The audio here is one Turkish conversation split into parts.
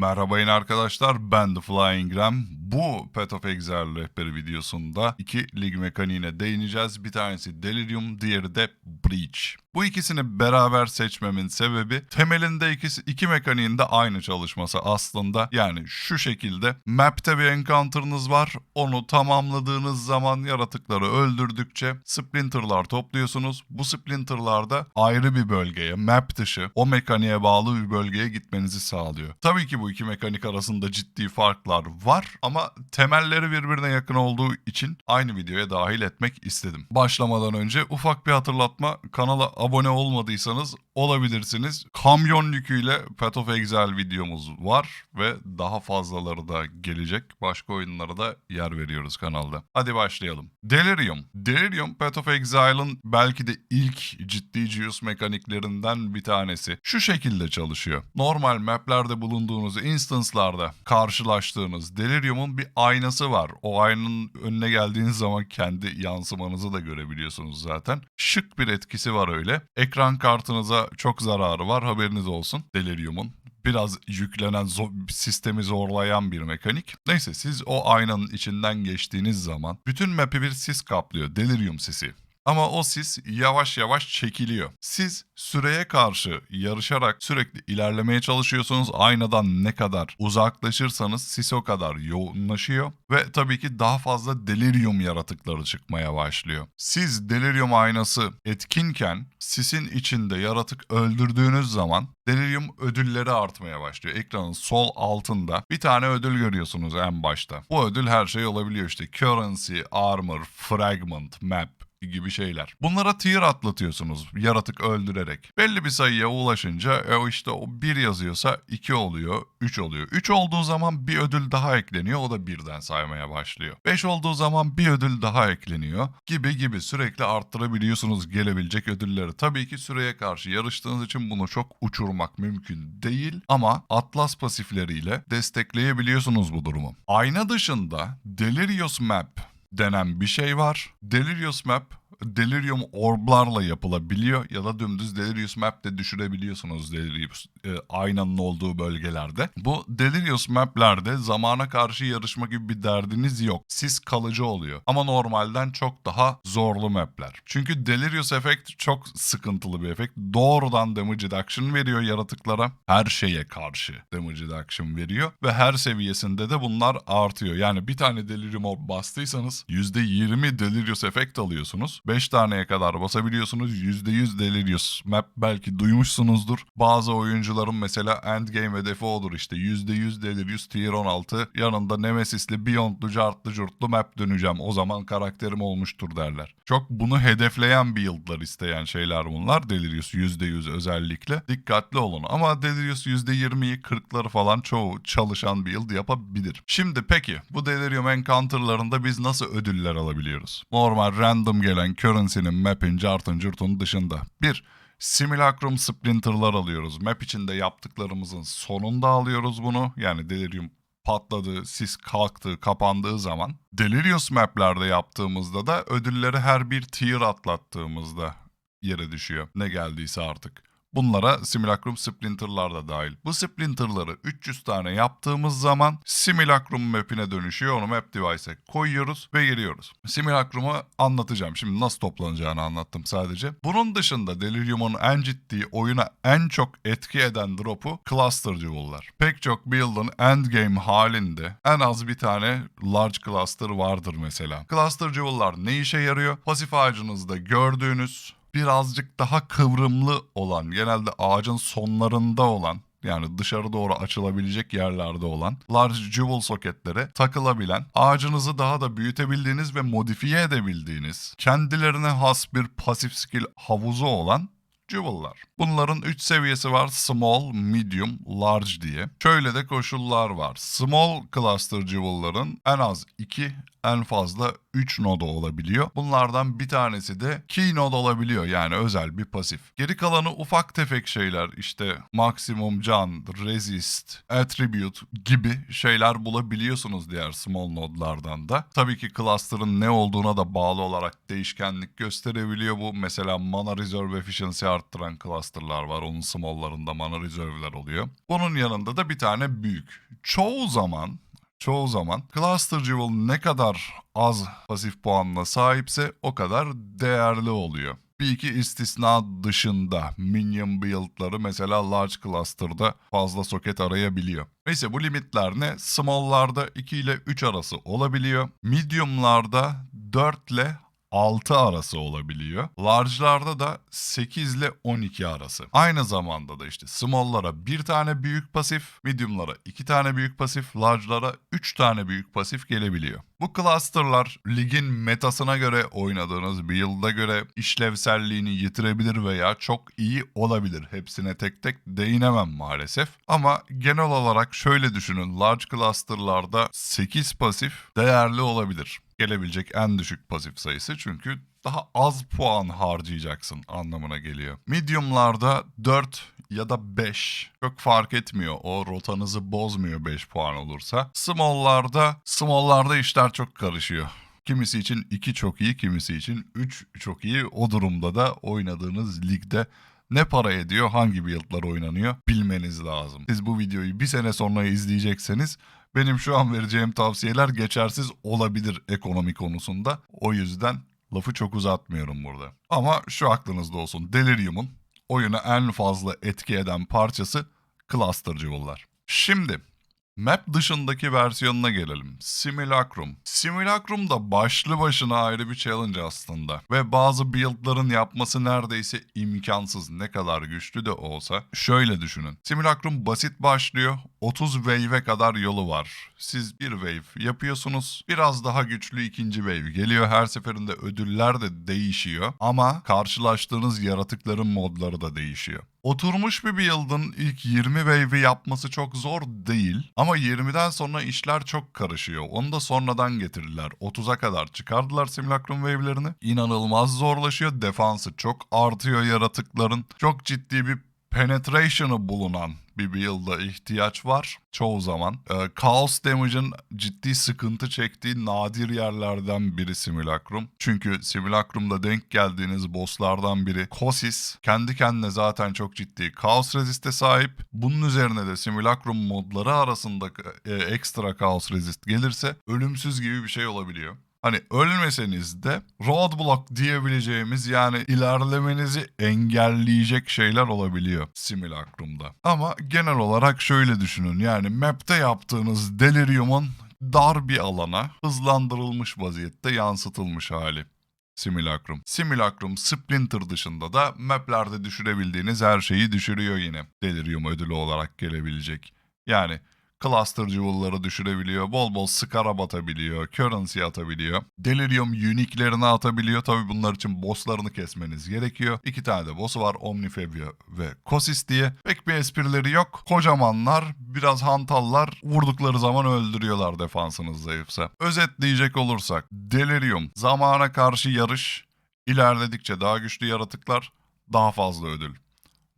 Merhaba yine arkadaşlar ben The Flying Ram. Bu Path of Exile rehberi videosunda iki lig mekaniğine değineceğiz. Bir tanesi Delirium, diğeri de Breach. Bu ikisini beraber seçmemin sebebi temelinde ikisi, iki mekaniğin de aynı çalışması aslında. Yani şu şekilde map'te bir encounter'ınız var. Onu tamamladığınız zaman yaratıkları öldürdükçe splinterlar topluyorsunuz. Bu splinterlarda ayrı bir bölgeye, map dışı o mekaniğe bağlı bir bölgeye gitmenizi sağlıyor. Tabii ki bu iki mekanik arasında ciddi farklar var ama temelleri birbirine yakın olduğu için aynı videoya dahil etmek istedim. Başlamadan önce ufak bir hatırlatma. Kanala abone olmadıysanız olabilirsiniz. Kamyon yüküyle Path of Exile videomuz var ve daha fazlaları da gelecek. Başka oyunlara da yer veriyoruz kanalda. Hadi başlayalım. Delirium. Delirium Path of Exile'ın belki de ilk ciddi Geos mekaniklerinden bir tanesi. Şu şekilde çalışıyor. Normal maplerde bulunduğunuz instance'larda karşılaştığınız Delirium'un bir aynası var. O aynanın önüne geldiğiniz zaman kendi yansımanızı da görebiliyorsunuz zaten. Şık bir etkisi var öyle. Ekran kartınıza çok zararı var haberiniz olsun Delirium'un biraz yüklenen zo- sistemi zorlayan bir mekanik. Neyse siz o aynanın içinden geçtiğiniz zaman bütün map'i bir sis kaplıyor. Delirium sisi. Ama o sis yavaş yavaş çekiliyor. Siz süreye karşı yarışarak sürekli ilerlemeye çalışıyorsunuz. Aynadan ne kadar uzaklaşırsanız sis o kadar yoğunlaşıyor. Ve tabii ki daha fazla delirium yaratıkları çıkmaya başlıyor. Siz delirium aynası etkinken sisin içinde yaratık öldürdüğünüz zaman delirium ödülleri artmaya başlıyor. Ekranın sol altında bir tane ödül görüyorsunuz en başta. Bu ödül her şey olabiliyor işte. Currency, armor, fragment, map gibi şeyler. Bunlara tier atlatıyorsunuz yaratık öldürerek. Belli bir sayıya ulaşınca e, o işte o 1 yazıyorsa 2 oluyor, 3 oluyor. 3 olduğu zaman bir ödül daha ekleniyor. O da birden saymaya başlıyor. 5 olduğu zaman bir ödül daha ekleniyor. Gibi gibi sürekli arttırabiliyorsunuz gelebilecek ödülleri. Tabii ki süreye karşı yarıştığınız için bunu çok uçurmak mümkün değil. Ama Atlas pasifleriyle destekleyebiliyorsunuz bu durumu. Ayna dışında Delirious Map denen bir şey var. Delirious Map Delirium orblarla yapılabiliyor ya da dümdüz Delirious Map'te düşürebiliyorsunuz Delirious e, aynanın olduğu bölgelerde. Bu Delirious Map'lerde zamana karşı yarışma gibi bir derdiniz yok. Siz kalıcı oluyor. Ama normalden çok daha zorlu map'ler. Çünkü Delirious efekt çok sıkıntılı bir efekt. Doğrudan damage reduction veriyor yaratıklara. Her şeye karşı damage reduction veriyor ve her seviyesinde de bunlar artıyor. Yani bir tane Delirium orb bastıysanız %20 Delirious efekt alıyorsunuz. 5 taneye kadar basabiliyorsunuz. %100 Delirious map belki duymuşsunuzdur. Bazı oyuncuların mesela endgame hedefi olur işte. %100 Delirious tier 16 yanında Nemesis'li Beyond'lu cartlı curtlu map döneceğim. O zaman karakterim olmuştur derler. Çok bunu hedefleyen build'lar isteyen şeyler bunlar. Delirious %100 özellikle. Dikkatli olun ama Delirious %20'yi 40'ları falan çoğu çalışan build yapabilir. Şimdi peki bu Delirium Encounter'larında biz nasıl ödüller alabiliyoruz? Normal random gelen currency'nin, map'in, cartın, curtun dışında. Bir, Simulacrum Splinter'lar alıyoruz. Map içinde yaptıklarımızın sonunda alıyoruz bunu. Yani Delirium patladı, sis kalktı, kapandığı zaman. Delirious map'lerde yaptığımızda da ödülleri her bir tier atlattığımızda yere düşüyor. Ne geldiyse artık. Bunlara Simulacrum Splinter'lar da dahil. Bu Splinter'ları 300 tane yaptığımız zaman Simulacrum map'ine dönüşüyor. Onu map device'e koyuyoruz ve giriyoruz. Simulacrum'u anlatacağım. Şimdi nasıl toplanacağını anlattım sadece. Bunun dışında Delirium'un en ciddi oyuna en çok etki eden drop'u Cluster Jewel'lar. Pek çok build'ın endgame halinde en az bir tane large cluster vardır mesela. Cluster Jewel'lar ne işe yarıyor? Pasif ağacınızda gördüğünüz birazcık daha kıvrımlı olan, genelde ağacın sonlarında olan yani dışarı doğru açılabilecek yerlerde olan large jewel soketlere takılabilen, ağacınızı daha da büyütebildiğiniz ve modifiye edebildiğiniz, kendilerine has bir pasif skill havuzu olan Jewel'lar. Bunların 3 seviyesi var. Small, Medium, Large diye. Şöyle de koşullar var. Small Cluster Jewel'ların en az 2, en fazla 3 nodu olabiliyor. Bunlardan bir tanesi de key node olabiliyor yani özel bir pasif. Geri kalanı ufak tefek şeyler işte maksimum can, resist, attribute gibi şeyler bulabiliyorsunuz diğer small nodlardan da. Tabii ki cluster'ın ne olduğuna da bağlı olarak değişkenlik gösterebiliyor bu. Mesela mana reserve efficiency arttıran clusterlar var. Onun small'larında mana reserve'ler oluyor. Bunun yanında da bir tane büyük. Çoğu zaman çoğu zaman Cluster Jewel ne kadar az pasif puanla sahipse o kadar değerli oluyor. Bir iki istisna dışında minion build'ları mesela large cluster'da fazla soket arayabiliyor. Neyse bu limitler ne? Small'larda 2 ile 3 arası olabiliyor. Medium'larda 4 ile 6 arası olabiliyor. Large'larda da 8 ile 12 arası. Aynı zamanda da işte small'lara bir tane büyük pasif, medium'lara 2 tane büyük pasif, large'lara 3 tane büyük pasif gelebiliyor. Bu cluster'lar ligin metasına göre oynadığınız build'a göre işlevselliğini yitirebilir veya çok iyi olabilir. Hepsine tek tek değinemem maalesef. Ama genel olarak şöyle düşünün. Large cluster'larda 8 pasif değerli olabilir gelebilecek en düşük pasif sayısı çünkü daha az puan harcayacaksın anlamına geliyor. Medium'larda 4 ya da 5 çok fark etmiyor. O rotanızı bozmuyor 5 puan olursa. Small'larda small'larda işler çok karışıyor. Kimisi için 2 çok iyi, kimisi için 3 çok iyi. O durumda da oynadığınız ligde ne para ediyor, hangi build'lar oynanıyor bilmeniz lazım. Siz bu videoyu bir sene sonra izleyecekseniz benim şu an vereceğim tavsiyeler geçersiz olabilir ekonomi konusunda. O yüzden lafı çok uzatmıyorum burada. Ama şu aklınızda olsun. Delirium'un oyuna en fazla etki eden parçası Cluster Jewel'lar. Şimdi Map dışındaki versiyonuna gelelim. Simulacrum. Simulacrum da başlı başına ayrı bir challenge aslında. Ve bazı build'ların yapması neredeyse imkansız ne kadar güçlü de olsa. Şöyle düşünün. Simulacrum basit başlıyor. 30 wave'e kadar yolu var. Siz bir wave yapıyorsunuz. Biraz daha güçlü ikinci wave geliyor. Her seferinde ödüller de değişiyor. Ama karşılaştığınız yaratıkların modları da değişiyor. Oturmuş bir build'ın ilk 20 wave'i yapması çok zor değil. Ama 20'den sonra işler çok karışıyor. Onu da sonradan getirdiler. 30'a kadar çıkardılar simülakrum wave'lerini. İnanılmaz zorlaşıyor. Defansı çok artıyor yaratıkların. Çok ciddi bir penetration'ı bulunan bir build'a ihtiyaç var çoğu zaman. Ee, Chaos Damage'ın ciddi sıkıntı çektiği nadir yerlerden biri Simulacrum. Çünkü Simulacrum'da denk geldiğiniz bosslardan biri Kosis. Kendi kendine zaten çok ciddi Chaos Resist'e sahip. Bunun üzerine de Simulacrum modları arasında e, ekstra Chaos Resist gelirse ölümsüz gibi bir şey olabiliyor. Hani ölmeseniz de roadblock diyebileceğimiz yani ilerlemenizi engelleyecek şeyler olabiliyor simülakrumda. Ama genel olarak şöyle düşünün yani map'te yaptığınız deliriumun dar bir alana hızlandırılmış vaziyette yansıtılmış hali. Simulacrum. Simulacrum Splinter dışında da maplerde düşürebildiğiniz her şeyi düşürüyor yine. Delirium ödülü olarak gelebilecek. Yani Cluster Jewel'ları düşürebiliyor. Bol bol Scarab atabiliyor. Currency atabiliyor. Delirium unique'lerini atabiliyor. Tabi bunlar için bosslarını kesmeniz gerekiyor. İki tane de boss'u var. Omnifebia ve Kosis diye. Pek bir esprileri yok. Kocamanlar, biraz hantallar. Vurdukları zaman öldürüyorlar defansınız zayıfsa. Özetleyecek olursak. Delirium. Zamana karşı yarış. İlerledikçe daha güçlü yaratıklar. Daha fazla ödül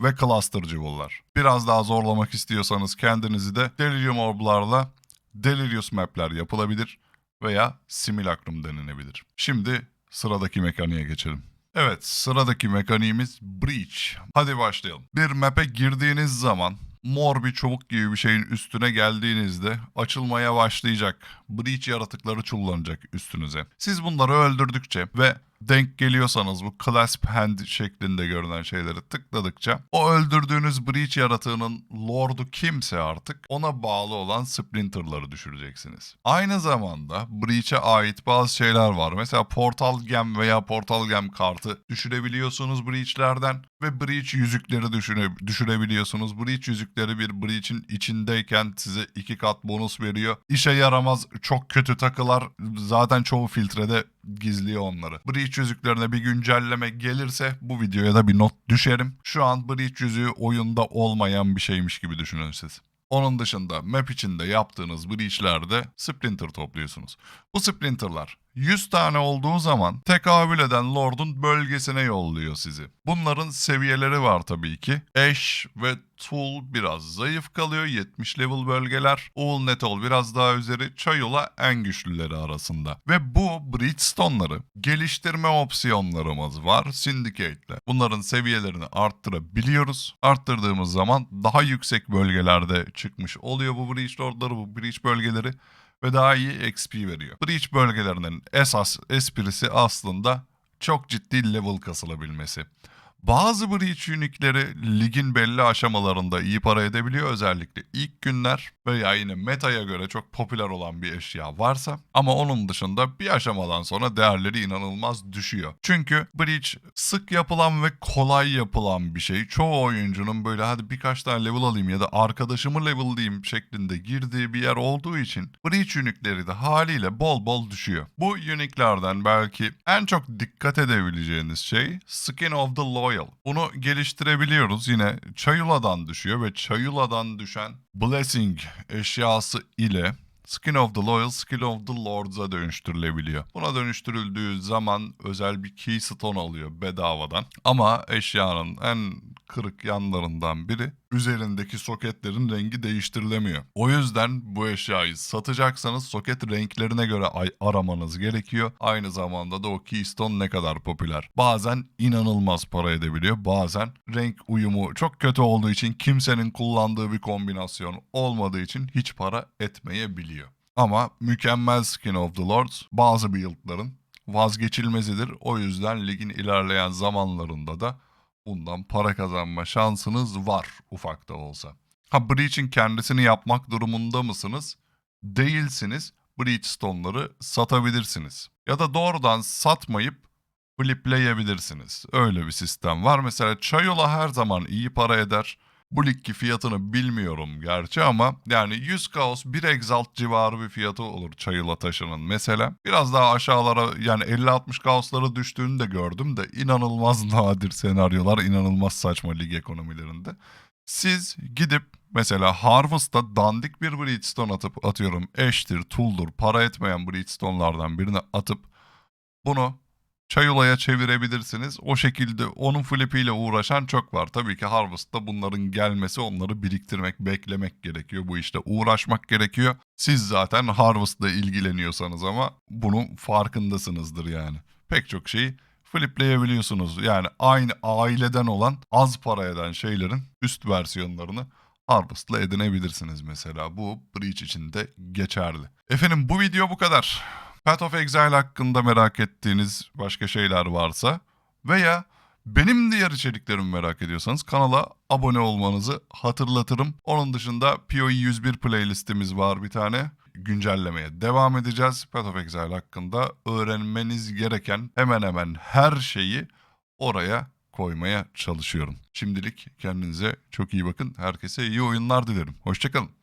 ve cluster jewel'lar. Biraz daha zorlamak istiyorsanız kendinizi de Delirium Orb'larla Delirious Map'ler yapılabilir veya Simulacrum denilebilir. Şimdi sıradaki mekaniğe geçelim. Evet sıradaki mekaniğimiz Breach. Hadi başlayalım. Bir map'e girdiğiniz zaman mor bir çubuk gibi bir şeyin üstüne geldiğinizde açılmaya başlayacak. Breach yaratıkları çullanacak üstünüze. Siz bunları öldürdükçe ve denk geliyorsanız bu clasp hand şeklinde görünen şeyleri tıkladıkça o öldürdüğünüz breach yaratığının lordu kimse artık ona bağlı olan splinterları düşüreceksiniz. Aynı zamanda breach'e ait bazı şeyler var. Mesela portal gem veya portal gem kartı düşürebiliyorsunuz breach'lerden ve breach yüzükleri düşüre, düşürebiliyorsunuz. Breach yüzükleri bir breach'in içindeyken size iki kat bonus veriyor. İşe yaramaz çok kötü takılar zaten çoğu filtrede gizliyor onları. Breach yüzüklerine bir güncelleme gelirse bu videoya da bir not düşerim. Şu an Breach yüzüğü oyunda olmayan bir şeymiş gibi düşünün siz. Onun dışında map içinde yaptığınız breach'lerde splinter topluyorsunuz. Bu splinterlar 100 tane olduğu zaman tekabül eden Lord'un bölgesine yolluyor sizi. Bunların seviyeleri var tabii ki. Ash ve Tool biraz zayıf kalıyor. 70 level bölgeler. Uğul Netol biraz daha üzeri. Çayula en güçlüleri arasında. Ve bu Bridgestone'ları geliştirme opsiyonlarımız var Syndicate'le. Bunların seviyelerini arttırabiliyoruz. Arttırdığımız zaman daha yüksek bölgelerde çıkmış oluyor bu Breach Lord'ları, bu Breach bölgeleri ve daha iyi XP veriyor. Breach bölgelerinin esas esprisi aslında çok ciddi level kasılabilmesi. Bazı Breach unikleri ligin belli aşamalarında iyi para edebiliyor özellikle ilk günler veya yine metaya göre çok popüler olan bir eşya varsa ama onun dışında bir aşamadan sonra değerleri inanılmaz düşüyor. Çünkü Breach sık yapılan ve kolay yapılan bir şey. Çoğu oyuncunun böyle hadi birkaç tane level alayım ya da arkadaşımı level'layayım şeklinde girdiği bir yer olduğu için Breach unikleri de haliyle bol bol düşüyor. Bu uniklerden belki en çok dikkat edebileceğiniz şey Skin of the Loyal. Bunu geliştirebiliyoruz. Yine Chayula'dan düşüyor ve Chayula'dan düşen Blessing eşyası ile Skin of the Loyal, Skin of the Lords'a dönüştürülebiliyor. Buna dönüştürüldüğü zaman özel bir Keystone alıyor bedavadan. Ama eşyanın en kırık yanlarından biri üzerindeki soketlerin rengi değiştirilemiyor. O yüzden bu eşyayı satacaksanız soket renklerine göre aramanız gerekiyor. Aynı zamanda da o Keystone ne kadar popüler. Bazen inanılmaz para edebiliyor. Bazen renk uyumu çok kötü olduğu için kimsenin kullandığı bir kombinasyon olmadığı için hiç para etmeyebiliyor. Ama mükemmel Skin of the Lords bazı build'ların vazgeçilmezidir. O yüzden ligin ilerleyen zamanlarında da bundan para kazanma şansınız var ufak da olsa. Ha Breach'in kendisini yapmak durumunda mısınız? Değilsiniz. Breach Stone'ları satabilirsiniz. Ya da doğrudan satmayıp flipleyebilirsiniz. Öyle bir sistem var. Mesela Chayola her zaman iyi para eder. Bu ligki fiyatını bilmiyorum gerçi ama yani 100 kaos 1 exalt civarı bir fiyatı olur Çayıla taşının mesela. Biraz daha aşağılara yani 50-60 kaoslara düştüğünü de gördüm de inanılmaz nadir senaryolar inanılmaz saçma lig ekonomilerinde. Siz gidip mesela Harvest'ta dandik bir Bridgestone atıp atıyorum Ash'tir, Tool'dur para etmeyen Bridgestone'lardan birini atıp bunu Çayula'ya çevirebilirsiniz. O şekilde onun flipiyle uğraşan çok var. Tabii ki Harvest'ta bunların gelmesi onları biriktirmek, beklemek gerekiyor. Bu işte uğraşmak gerekiyor. Siz zaten Harvest'la ilgileniyorsanız ama bunun farkındasınızdır yani. Pek çok şeyi flipleyebiliyorsunuz. Yani aynı aileden olan az para eden şeylerin üst versiyonlarını Harvest'la edinebilirsiniz mesela. Bu Breach için de geçerli. Efendim bu video bu kadar. Path of Exile hakkında merak ettiğiniz başka şeyler varsa veya benim diğer içeriklerimi merak ediyorsanız kanala abone olmanızı hatırlatırım. Onun dışında PoE 101 playlistimiz var bir tane. Güncellemeye devam edeceğiz. Path of Exile hakkında öğrenmeniz gereken hemen hemen her şeyi oraya koymaya çalışıyorum. Şimdilik kendinize çok iyi bakın. Herkese iyi oyunlar dilerim. Hoşçakalın.